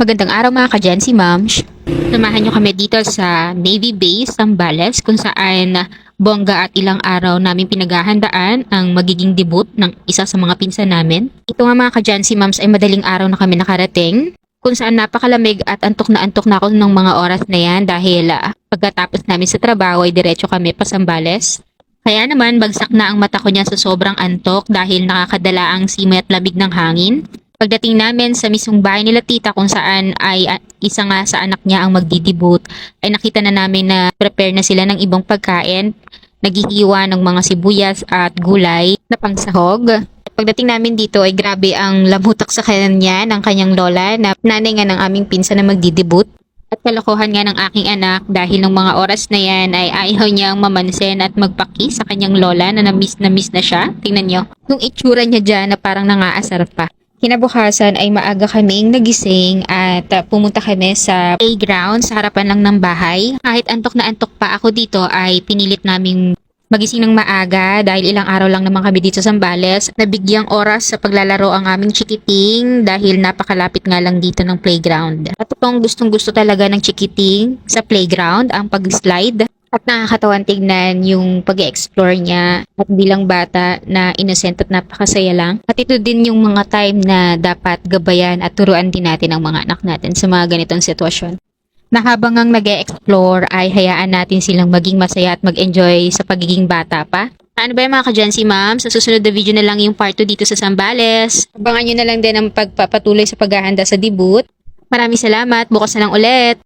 Magandang araw mga ka-Gen Moms. Samahan nyo kami dito sa Navy Base, Sambales, kung saan bongga at ilang araw namin pinaghahandaan ang magiging debut ng isa sa mga pinsan namin. Ito nga mga ka-Gen Moms ay madaling araw na kami nakarating kung saan napakalamig at antok na antok na ako ng mga oras na yan dahil ah, pagkatapos namin sa trabaho ay diretso kami pa Sambales. Kaya naman bagsak na ang mata ko niya sa sobrang antok dahil nakakadala ang simoy at lamig ng hangin. Pagdating namin sa mismong bahay nila tita kung saan ay ah, isa nga sa anak niya ang magdidibut, ay nakita na namin na prepare na sila ng ibang pagkain. Naghihiwa ng mga sibuyas at gulay na pangsahog. Pagdating namin dito ay grabe ang lamutak sa kanya ng kanyang lola na nanay nga ng aming pinsan na magdidibut. At kalokohan nga ng aking anak dahil ng mga oras na yan ay ayaw niyang mamansin at magpaki sa kanyang lola na na-miss na miss na siya. Tingnan niyo, yung itsura niya dyan na parang nangaasar pa. Kinabukasan ay maaga kaming nagising at uh, pumunta kami sa playground sa harapan lang ng bahay. Kahit antok na antok pa ako dito ay pinilit naming magising ng maaga dahil ilang araw lang naman kami dito sa Zambales. Nabigyang oras sa paglalaro ang aming chikiting dahil napakalapit nga lang dito ng playground. At itong gustong gusto talaga ng chikiting sa playground ang pag-slide. At nakakatawan tignan yung pag explore niya at bilang bata na innocent at napakasaya lang. At ito din yung mga time na dapat gabayan at turuan din natin ang mga anak natin sa mga ganitong sitwasyon. Na habang ang nag explore ay hayaan natin silang maging masaya at mag-enjoy sa pagiging bata pa. Ano ba yung mga ka-Gen ma'am? Sa susunod na video na lang yung part 2 dito sa Sambales. Abangan nyo na lang din ang pagpapatuloy sa paghahanda sa debut. Maraming salamat. Bukas na lang ulit.